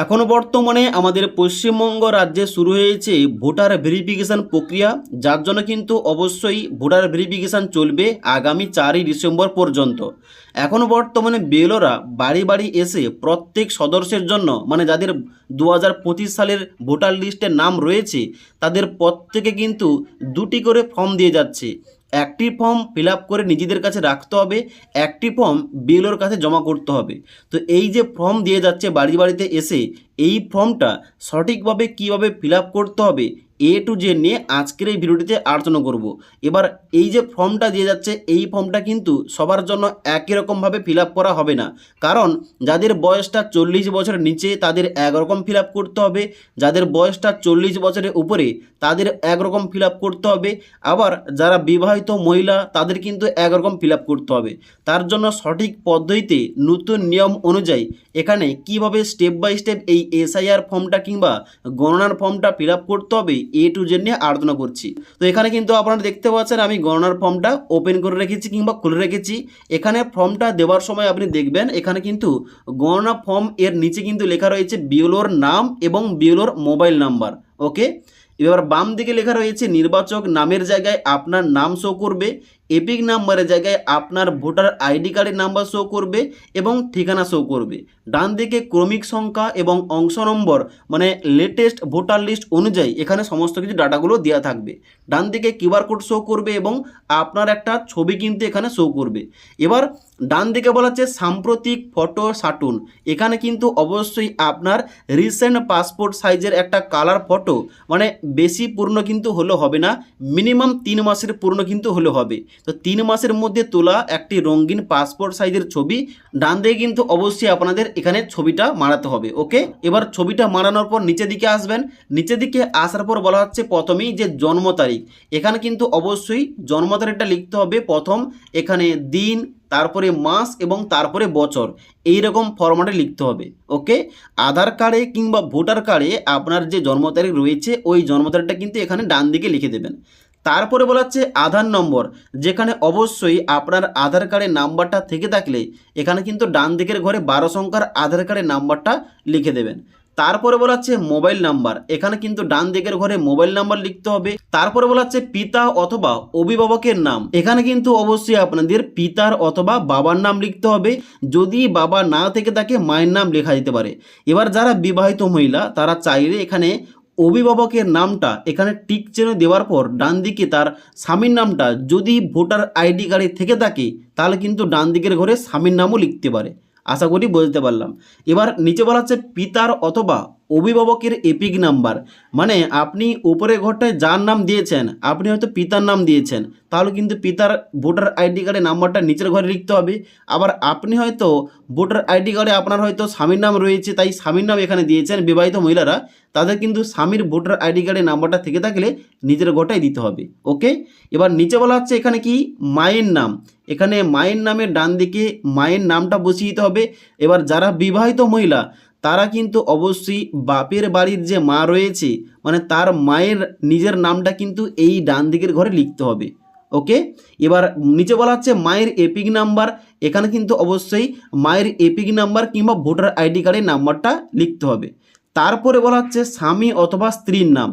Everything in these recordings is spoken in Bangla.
এখনও বর্তমানে আমাদের পশ্চিমবঙ্গ রাজ্যে শুরু হয়েছে ভোটার ভেরিফিকেশন প্রক্রিয়া, যার জন্য কিন্তু অবশ্যই ভোটার ভেরিফিকেশান চলবে আগামী চারই ডিসেম্বর পর্যন্ত। এখনও বর্তমানে বেলোরা বাড়ি বাড়ি এসে প্রত্যেক সদস্যের জন্য মানে যাদের দু হাজার পঁচিশ সালের ভোটার লিস্টে নাম রয়েছে, তাদের প্রত্যেকে কিন্তু দুটি করে ফর্ম দিয়ে যাচ্ছে। একটি ফর্ম ফিল করে নিজেদের কাছে রাখতে হবে একটি ফর্ম বিএলওর কাছে জমা করতে হবে। তো এই যে ফর্ম দিয়ে যাচ্ছে বাড়ি বাড়িতে এসে, এই ফর্মটা সঠিকভাবে কীভাবে ফিল করতে হবে এ টু জে নিয়ে আজকের এই ভিডিওটিতে আলোচনা করব। এবার এই যে ফর্মটা দিয়ে যাচ্ছে, এই ফর্মটা কিন্তু সবার জন্য একই রকমভাবে ফিল করা হবে না। কারণ যাদের বয়সটা চল্লিশ বছরের নিচে, তাদের একরকম ফিল করতে হবে। যাদের বয়সটা চল্লিশ বছরের উপরে, তাদের একরকম ফিল করতে হবে। আবার যারা বিবাহিত মহিলা, তাদের কিন্তু একরকম ফিল করতে হবে। তার জন্য সঠিক পদ্ধতিতে নতুন নিয়ম অনুযায়ী এখানে কীভাবে স্টেপ বাই স্টেপ এই এসআইআর ফর্মটা কিংবা গণনার ফর্মটা ফিল করতে হবে এ টু জেড নিয়ে আলোচনা করছি। তো এখানে কিন্তু আপনারা দেখতে পাচ্ছেন, আমি গণনার ফর্মটা ওপেন করে রেখেছি কিংবা খুলে রেখেছি। এখানে ফর্মটা দেওয়ার সময় আপনি দেখবেন, এখানে কিন্তু গণনা ফর্ম এর নিচে কিন্তু লেখা রয়েছে বিওলোর নাম এবং বিওলোর মোবাইল নাম্বার ওকে এবার বাম দিকে লেখা রয়েছে, নির্বাচক নামের জায়গায় আপনার নাম শো করবে এপিক নাম্বারের জায়গায় আপনার ভোটার আইডি কার্ডের নাম্বার শো করবে এবং ঠিকানা শো করবে। ডান দিকে ক্রমিক সংখ্যা এবং অংশ নম্বর মানে লেটেস্ট ভোটার লিস্ট অনুযায়ী এখানে সমস্ত কিছু ডাটাগুলো দেওয়া থাকবে। ডান দিকে কিউআর কোড শো করবে এবং আপনার একটা ছবি কিন্তু এখানে শো করবে। এবার ডান দিকে বলা হচ্ছে সাম্প্রতিক ফটো সাটুন এখানে কিন্তু অবশ্যই আপনার রিসেন্ট পাসপোর্ট সাইজের একটা কালার ফটো মানে বেশি পূর্ণ কিন্তু হলে হবে না মিনিমাম তিন মাসের পূর্ণ কিন্তু হলে হবে। তো তিন মাসের মধ্যে তোলা একটি রঙিন পাসপোর্ট সাইজের ছবি, ডান দিয়ে কিন্তু অবশ্যই আপনাদের এখানে ছবিটা মারাতে হবে, ওকে? এবার ছবিটা মারানোর পর নিচের দিকে আসবেন, নিচের দিকে আসার পর বলা হচ্ছে প্রথমেই যে জন্ম তারিখ, এখানে কিন্তু অবশ্যই জন্ম তারিখটা লিখতে হবে প্রথম, এখানে দিন, তারপরে মাস এবং তারপরে বছর এই রকম ফরম্যাটে লিখতে হবে, ওকে? আধার কার্ডে কিংবা ভোটার কার্ডে আপনার যে জন্ম তারিখ রয়েছে, ওই জন্ম তারিখটা কিন্তু এখানে ডান দিকে লিখে দেবেন। তারপরে বলা হচ্ছে আধার নম্বর, যেখানে অবশ্যই আপনার আধার কার্ডের নাম্বারটা থেকে থাকলে এখানে কিন্তু ডান দিকের ঘরে বারো সংখ্যার আধার কার্ডের নাম্বারটা লিখে দেবেন। তারপরে বলা হচ্ছে মোবাইল নাম্বার, এখানে কিন্তু ডান দিকের ঘরে মোবাইল নাম্বার লিখতে হবে। তারপরে বলা হচ্ছে পিতা অথবা অভিভাবকের নাম, এখানে কিন্তু অবশ্যই আপনাদের পিতার অথবা বাবার নাম লিখতে হবে। যদি বাবা না থেকে তাকে মায়ের নাম লেখা যেতে পারে। এবার যারা বিবাহিত মহিলা, তারা চাইলে এখানে অভিভাবকের নামটা এখানে টিক চেনে দেওয়ার পর ডান দিকে তার স্বামীর নামটা যদি ভোটার আইডি কার্ডে থেকে থাকে, তাহলে কিন্তু ডান দিকের ঘরে স্বামীর নামও লিখতে পারে। আশা করি বুঝতে পারলাম। এবার নিচে বলা হচ্ছে পিতার অথবা অভিভাবকের এপিক নাম্বার। মানে আপনি উপরে ঘরটায় যার নাম দিয়েছেন, আপনি হয়তো পিতার নাম দিয়েছেন, তাহলে কিন্তু পিতার ভোটার আইডি কার্ডের নাম্বারটা নিচের ঘরে লিখতে হবে। আবার আপনি হয়তো ভোটার আইডি কার্ডে আপনার হয়তো স্বামীর নাম রয়েছে, তাই স্বামীর নাম এখানে দিয়েছেন বিবাহিত মহিলারা। তাদের কিন্তু স্বামীর ভোটার আইডি কার্ডের নাম্বারটা থেকে থাকলে নিজের ঘরটাই দিতে হবে ওকে এবার নিচে বলা হচ্ছে এখানে কি? মায়ের নাম। এখানে মায়ের নামের ডান দিকে মায়ের নামটা বসিয়ে দিতে হবে। এবার যারা বিবাহিত মহিলা তারা কিন্তু অবশ্যই বাপের বাড়ির যে মা রয়েছে মানে তার মায়ের নিজের নামটা কিন্তু এই ডান দিকের ঘরে লিখতে হবে, ওকে? এবার নিচে বলা হচ্ছে মায়ের এপিক নাম্বার, এখানে কিন্তু অবশ্যই মায়ের এপিক নাম্বার কিংবা ভোটার আইডি কার্ডের নাম্বারটা লিখতে হবে। তারপরে বলা হচ্ছে স্বামী অথবা স্ত্রীর নাম,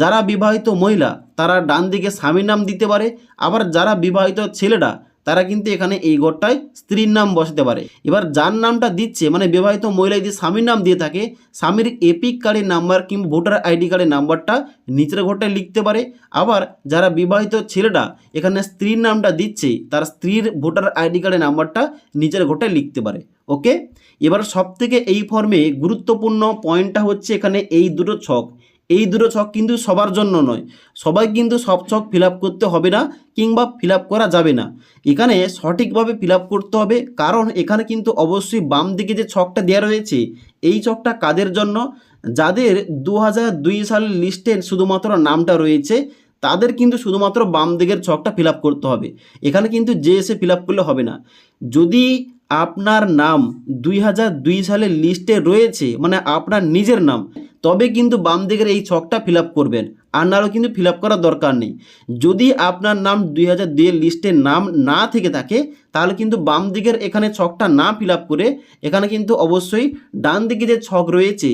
যারা বিবাহিত মহিলা তারা ডান দিকে স্বামীর নাম দিতে পারে, আবার যারা বিবাহিত ছেলেরা তারা কিন্তু এখানে এই ঘরটায় স্ত্রীর নাম বসাতে পারে। এবার যার নামটা দিচ্ছে মানে বিবাহিত মহিলা যদি স্বামীর নাম দিয়ে থাকে, স্বামীর এপিক কার্ডের নাম্বার কিংবা ভোটার আইডি কার্ডের নাম্বারটা নিচের ঘরটায় লিখতে পারে। আবার যারা বিবাহিত ছেলেটা এখানে স্ত্রীর নামটা দিচ্ছে, তার স্ত্রীর ভোটার আইডি কার্ডের নাম্বারটা নিচের ঘরটায় লিখতে পারে। ওকে? এবার সব থেকে এই ফর্মে গুরুত্বপূর্ণ পয়েন্টটা হচ্ছে এখানে এই দুটো ছক। এই দুটো ছক কিন্তু সবার জন্য নয়। সবাই কিন্তু সব ছক ফিল করতে হবে না কিংবা ফিল করা যাবে না। এখানে সঠিকভাবে ফিল করতে হবে কারণ এখানে কিন্তু অবশ্যই বাম দিকে যে ছকটা দেওয়া রয়েছে, এই ছকটা কাদের জন্য? যাদের দু হাজার দুই সালের লিস্টে শুধুমাত্র নামটা রয়েছে, তাদের কিন্তু শুধুমাত্র বাম দিকের ছকটা ফিল করতে হবে। এখানে কিন্তু যে এসে ফিল করলে হবে না। যদি আপনার নাম দুই হাজার দুই সালের লিস্টে রয়েছে মানে আপনার নিজের নাম তবে কিন্তু বাম দিকের এই ছকটা ফিল করবেন। আর নাহলে কিন্তু ফিল করার দরকার নেই। যদি আপনার নাম দুই হাজার দুইয়ের লিস্টে নাম না থেকে থাকে, তাহলে কিন্তু বাম দিকের এখানে ছকটা না ফিল করে, এখানে কিন্তু অবশ্যই ডান দিকে যে ছক রয়েছে,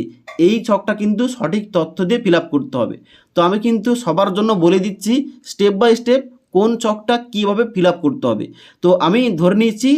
এই ছকটা কিন্তু সঠিক তথ্য দিয়ে ফিল করতে হবে। তো আমি কিন্তু সবার জন্য বলে দিচ্ছি স্টেপ বাই স্টেপ কোন ছকটা কীভাবে ফিল করতে হবে। তো আমি ধরে নিয়েছি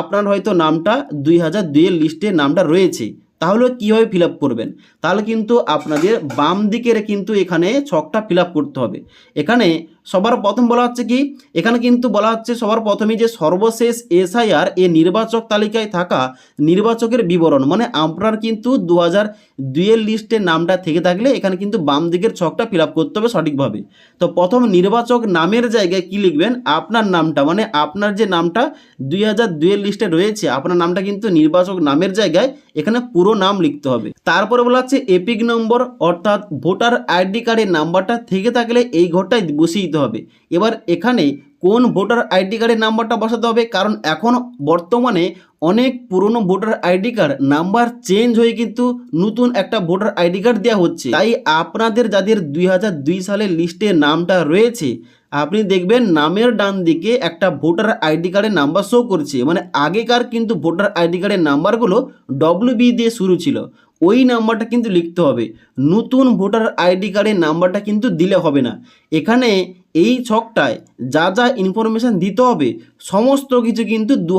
আপনার হয়তো নামটা দুই হাজার দুইয়ের লিস্টে নামটা রয়েছে। তাহলে কীভাবে ফিল করবেন? তাহলে কিন্তু আপনাদের বাম দিকের কিন্তু এখানে ছকটা ফিল করতে হবে। এখানে সবার প্রথম বলা হচ্ছে কি? এখানে কিন্তু বলা হচ্ছে সবার প্রথমেই যে সর্বশেষ এসআইআর এ নির্বাচক তালিকায় থাকা নির্বাচকের বিবরণ। মানে আপনার কিন্তু দু হাজার দুইয়ের লিস্টের নামটা থেকে থাকলে এখানে কিন্তু বাম দিকের ছকটা ফিল করতে হবে সঠিকভাবে। তো প্রথম নির্বাচক নামের জায়গায় কি লিখবেন? আপনার নামটা মানে আপনার যে নামটা দুই হাজার দুইয়ের লিস্টে রয়েছে, আপনার নামটা কিন্তু নির্বাচক নামের জায়গায় এখানে পুরো নাম লিখতে হবে। তারপরে বলা হচ্ছে এপিক নম্বর, অর্থাৎ ভোটার আইডি কার্ডের নাম্বারটা থেকে থাকলে এই ঘরটায় বসিয়ে দিতে হবে। এবার এখানে কোন ভোটার আইডি কার্ডের নাম্বারটা বসাতে হবে? কারণ এখন বর্তমানে অনেক পুরনো voter ID card number change হয়ে কিন্তু নতুন একটা ভোটার আইডি কার্ড দেওয়া হচ্ছে। তাই আপনাদের যাদের দুই হাজার দুই সালের লিস্টে নামটা রয়েছে, আপনি দেখবেন নামের ডান দিকে একটা ভোটার আইডি কার্ডের নাম্বার শো করছে। মানে আগেকার কিন্তু ভোটার আইডি কার্ডের নাম্বারগুলো ডব্লিউ দিয়ে শুরু ছিল। ওই নাম্বারটা কিন্তু লিখতে হবে। নতুন ভোটার আইডি কার্ডের নাম্বারটা কিন্তু দিলে হবে না। এখানে এই ছকটায় যা যা ইনফরমেশান দিতে হবে, সমস্ত কিছু কিন্তু দু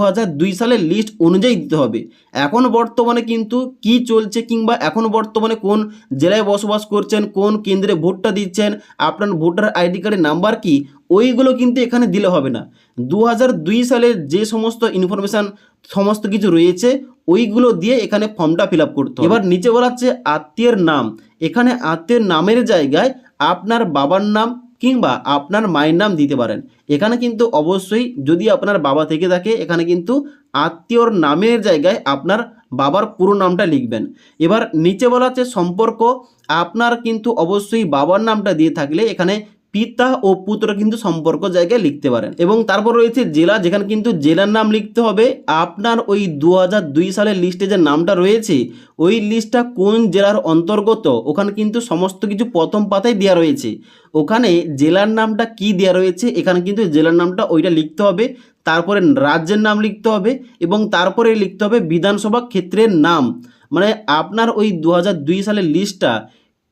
সালের লিস্ট অনুযায়ী দিতে হবে। এখন বর্তমানে কিন্তু কি চলছে কিংবা এখন বর্তমানে কোন জেলায় বসবাস করছেন, কোন কেন্দ্রে ভোটটা দিচ্ছেন, আপনার ভোটার আইডি কার্ডের নাম্বার কি, ওইগুলো কিন্তু এখানে দিলে হবে না। দু সালের যে সমস্ত ইনফরমেশান সমস্ত কিছু রয়েছে, ওইগুলো দিয়ে এখানে ফর্মটা ফিল আপ করতে এবার নিচে বলা হচ্ছে আত্মীয়ের নাম। এখানে আত্মীয়ের নামের জায়গায় আপনার বাবার নাম কিংবা আপনার মায়ের নাম দিতে পারেন। এখানে কিন্তু অবশ্যই যদি আপনার বাবা থেকে থাকে, এখানে কিন্তু আত্মীয়র নামের জায়গায় আপনার বাবার পুরো নামটা লিখবেন। এবার নিচে বলা হচ্ছে সম্পর্ক, আপনার কিন্তু অবশ্যই বাবার নামটা দিয়ে থাকলে এখানে পিতা ও পুত্র কিন্তু সম্পর্ক জায়গায় লিখতে পারেন। এবং তারপর রয়েছে জেলা, যেখানে কিন্তু জেলার নাম লিখতে হবে। আপনার ওই দু সালের লিস্টে যে নামটা রয়েছে, ওই লিস্টটা কোন জেলার অন্তর্গত? ওখানে কিন্তু সমস্ত কিছু প্রথম পাতায় দেওয়া রয়েছে। ওখানে জেলার নামটা কি দেওয়া রয়েছে, এখানে কিন্তু জেলার নামটা ওইটা লিখতে হবে। তারপরে রাজ্যের নাম লিখতে হবে এবং তারপরে লিখতে হবে বিধানসভা ক্ষেত্রের নাম। মানে আপনার ওই দু সালের লিস্টটা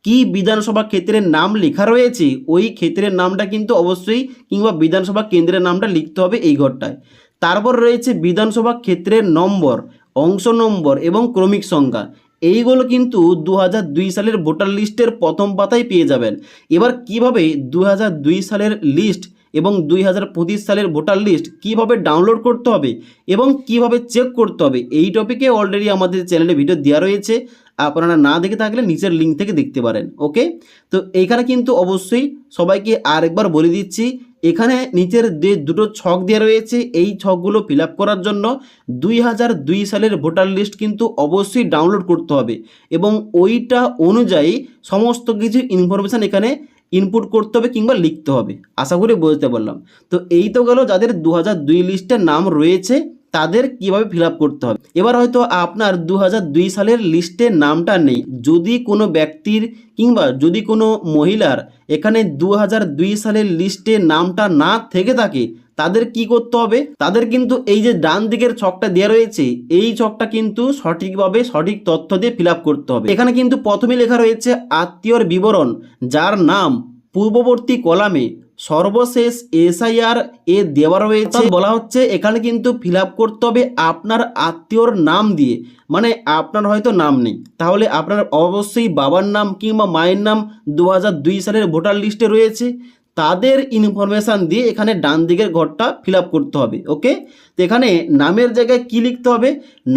কি বিধানসভা ক্ষেত্রের নাম লেখা রয়েছে? ওই ক্ষেত্রের নামটা কিন্তু অবশ্যই কিংবা বিধানসভা কেন্দ্রের নামটা লিখতে হবে এই ঘরটায়। তারপর রয়েছে বিধানসভা ক্ষেত্রের নম্বর, অংশ নম্বর এবং ক্রমিক সংখ্যা। এইগুলো কিন্তু দু সালের ভোটার লিস্টের প্রথম পাতায় পেয়ে যাবেন। এবার কীভাবে দু সালের লিস্ট এবং দুই হাজার পঁচিশ সালের ভোটার লিস্ট কীভাবে ডাউনলোড করতে হবে এবং কীভাবে চেক করতে হবে? এই টপিকে অলরেডি আমাদের চ্যানেলে ভিডিও দেওয়া রয়েছে। আপনারা না দেখে থাকলে নিচের লিঙ্ক থেকে দেখতে পারেন ওকে তো এইখানে কিন্তু অবশ্যই সবাইকে আরেকবার বলে দিচ্ছি, এখানে নিচের যে দুটো ছক দেওয়া রয়েছে, এই ছকগুলো ফিল করার জন্য দুই হাজার দুই সালের ভোটার লিস্ট কিন্তু অবশ্যই ডাউনলোড করতে হবে এবং ওইটা অনুযায়ী সমস্ত কিছু ইনফরমেশান এখানে ইনপুট করতে হবে কিংবা লিখতে হবে। আশা করি বুঝতে পারলাম। তো এই তো গেল যাদের দু হাজার দুই লিস্টের নাম রয়েছে তাদের কীভাবে ফিল করতে হবে? এবার হয়তো আপনার দু সালের লিস্টে নামটা নেই। যদি কোনো ব্যক্তির কিংবা যদি কোনো মহিলার এখানে দু সালের লিস্টে নামটা না থেকে থাকে, তাদের কি করতে হবে? তাদের কিন্তু এই যে ডান দিকের ছকটা দেওয়া রয়েছে, এই ছকটা কিন্তু সঠিকভাবে সঠিক তথ্য দিয়ে ফিল করতে হবে। এখানে কিন্তু প্রথমে লেখা রয়েছে আত্মীয়র বিবরণ, যার নাম পূর্ববর্তী কলামে সর্বশেষ এসআইআর এ দেওয়া রয়েছে। বলা হচ্ছে এখানে কিন্তু ফিল করতে হবে আপনার আত্মীয়র নাম দিয়ে। মানে আপনার হয়তো নাম নেই। তাহলে আপনার অবশ্যই বাবার নাম কিংবা মায়ের নাম দু সালের ভোটার লিস্টে রয়েছে। তাদের ইনফরমেশান দিয়ে এখানে ডান দিকের ঘরটা ফিল করতে হবে ওকে তো এখানে নামের জায়গায় কি লিখতে হবে?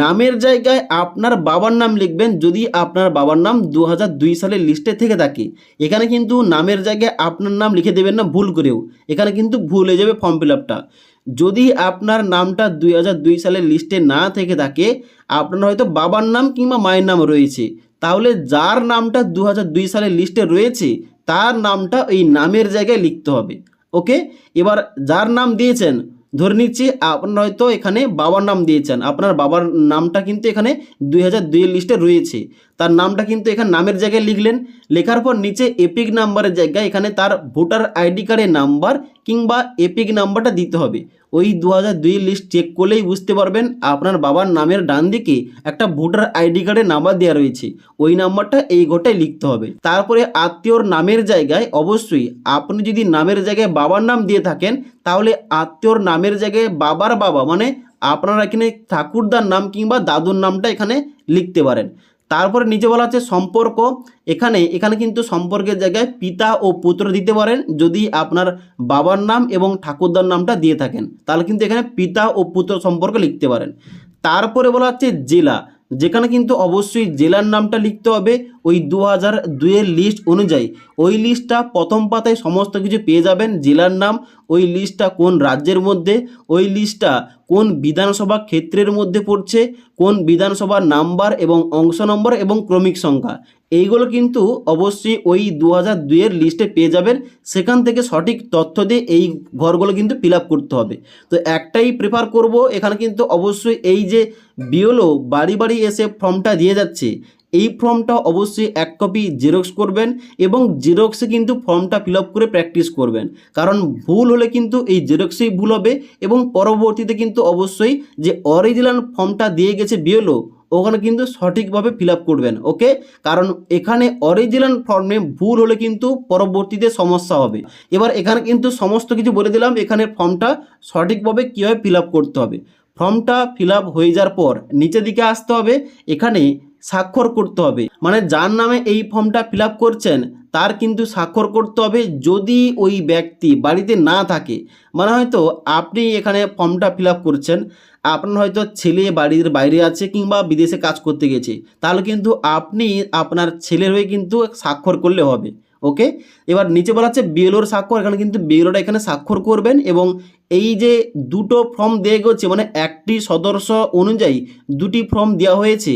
নামের জায়গায় আপনার বাবার নাম লিখবেন যদি আপনার বাবার নাম দু সালের লিস্টে থেকে থাকে। এখানে কিন্তু নামের জায়গায় আপনার নাম লিখে দেবেন না, ভুল করেও। এখানে কিন্তু ভুল হয়ে যাবে ফর্ম ফিল যদি আপনার নামটা দুই সালের লিস্টে না থেকে থাকে, আপনার হয়তো বাবার নাম কিংবা মায়ের নাম রয়েছে। তাহলে যার নামটা দু সালের লিস্টে রয়েছে তার নামটা এই নামের জায়গায় লিখতে হবে। ওকে? এবার যার নাম দিয়েছেন, ধরে নিচ্ছি আপনার হয়তো এখানে বাবার নাম দিয়েছেন। আপনার বাবার নামটা কিন্তু এখানে দুই হাজার দুইয়ের লিস্টে রয়েছে। তার নামটা কিন্তু এখানে নামের জায়গায় লিখলেন। লেখার পর নিচে এপিক নাম্বারের জায়গায় এখানে তার ভোটার আইডি কার্ডের নাম্বার কিংবা এপিক নাম্বারটা দিতে হবে। ওই দু হাজার দুই লিস্ট চেক করলেই বুঝতে পারবেন আপনার বাবার নামের ডান দিকে একটা ভোটার আইডি কার্ডের নাম্বার দেওয়া রয়েছে। ওই নাম্বারটা এই ঘটায় লিখতে হবে। তারপরে আত্মীয়র নামের জায়গায় অবশ্যই আপনি যদি নামের জায়গায় বাবার নাম দিয়ে থাকেন, তাহলে আত্মীয়র নামের জায়গায় বাবার বাবা মানে আপনারা এখানে ঠাকুরদার নাম কিংবা দাদুর নামটা এখানে লিখতে পারেন। তারপরে নিচে বলা হচ্ছে সম্পর্ক। এখানে এখানে কিন্তু সম্পর্কের জায়গায় পিতা ও পুত্র দিতে পারেন যদি আপনার বাবার নাম এবং ঠাকুরদার নামটা দিয়ে থাকেন। তাহলে কিন্তু এখানে পিতা ও পুত্র সম্পর্ক লিখতে পারেন। তারপরে বলা হচ্ছে জেলা। যেখানে কিন্তু অবশ্যই জেলার নামটা লিখতে হবে। ওই দু হাজার দুইয়ের লিস্ট অনুযায়ী, ওই লিস্টটা প্রথম পাতায় সমস্ত কিছু পেয়ে যাবেন। জেলার নাম, ওই লিস্টটা কোন রাজ্যের মধ্যে, ওই লিস্টটা কোন বিধানসভা ক্ষেত্রের মধ্যে পড়ছে, কোন বিধানসভার নাম্বার এবং অংশ নম্বর এবং ক্রমিক সংখ্যা। এইগুলো কিন্তু অবশ্যই ওই দু হাজার দুইয়ের লিস্টে পেয়ে যাবেন। সেখান থেকে সঠিক তথ্য দিয়ে এই ঘরগুলো কিন্তু ফিল করতে হবে। তো একটাই প্রেফার করব, এখানে কিন্তু অবশ্যই এই যে বিওলো বাড়ি বাড়ি এসে ফর্মটা দিয়ে যাচ্ছে এই ফর্মটা অবশ্যই এক কপি জেরক্স করবেন এবং জেরক্সে কিন্তু ফর্মটা ফিল করে প্র্যাকটিস করবেন। কারণ ভুল হলে কিন্তু এই জেরক্সেই ভুল হবে এবং পরবর্তীতে কিন্তু অবশ্যই যে অরিজিনাল ফর্মটা দিয়ে গেছে বিওলো ওখানে কিন্তু সঠিকভাবে ফিল করবেন ওকে কারণ এখানে অরিজিনাল ফর্মে ভুল হলে কিন্তু পরবর্তীতে সমস্যা হবে। এবার এখানে কিন্তু সমস্ত কিছু বলে দিলাম, এখানে ফর্মটা সঠিকভাবে কীভাবে ফিল করতে হবে। ফর্মটা ফিল হয়ে যাওয়ার পর নিচের দিকে আসতে হবে, এখানে স্বাক্ষর করতে হবে। মানে যার নামে এই ফর্মটা ফিল করছেন, তার কিন্তু স্বাক্ষর করতে হবে যদি ওই ব্যক্তি বাড়িতে না থাকে। মানে হয়তো আপনি এখানে ফর্মটা ফিল করছেন, আপনার হয়তো ছেলে বাড়ির বাইরে আছে কিংবা বিদেশে কাজ করতে গেছে। তাহলে কিন্তু আপনি আপনার ছেলের হয়ে কিন্তু স্বাক্ষর করলে হবে। ওকে? এবার নিচে বলা হচ্ছে বিএলওর স্বাক্ষর, এখানে কিন্তু বিএলওটা এখানে স্বাক্ষর করবেন এবং এই যে দুটো ফর্ম দেওয়া গেছে মানে একটি সদস্য অনুযায়ী দুটি ফর্ম দেওয়া হয়েছে,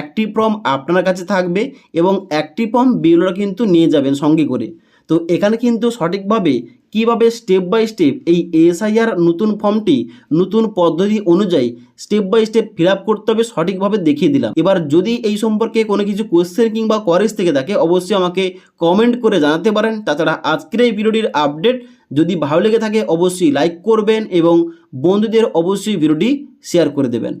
একটি ফর্ম আপনার কাছে থাকবে এবং একটি ফর্ম বিএলওরা কিন্তু নিয়ে যাবেন সঙ্গে করে। তো এখানে কিন্তু সঠিকভাবে কীভাবে স্টেপ বাই স্টেপ এই এসআইআর নতুন ফর্মটি নতুন পদ্ধতি অনুযায়ী স্টেপ বাই স্টেপ ফিল করতে হবে সঠিকভাবে দেখিয়ে দিলাম। এবার যদি এই সম্পর্কে কোনো কিছু কোয়েশ্চেন কিংবা কোয়ারিজ থেকে থাকে, অবশ্যই আমাকে কমেন্ট করে জানাতে পারেন। তাছাড়া আজকের এই ভিডিওটির আপডেট যদি ভালো লেগে থাকে, অবশ্যই লাইক করবেন এবং বন্ধুদের অবশ্যই ভিডিওটি শেয়ার করে দেবেন।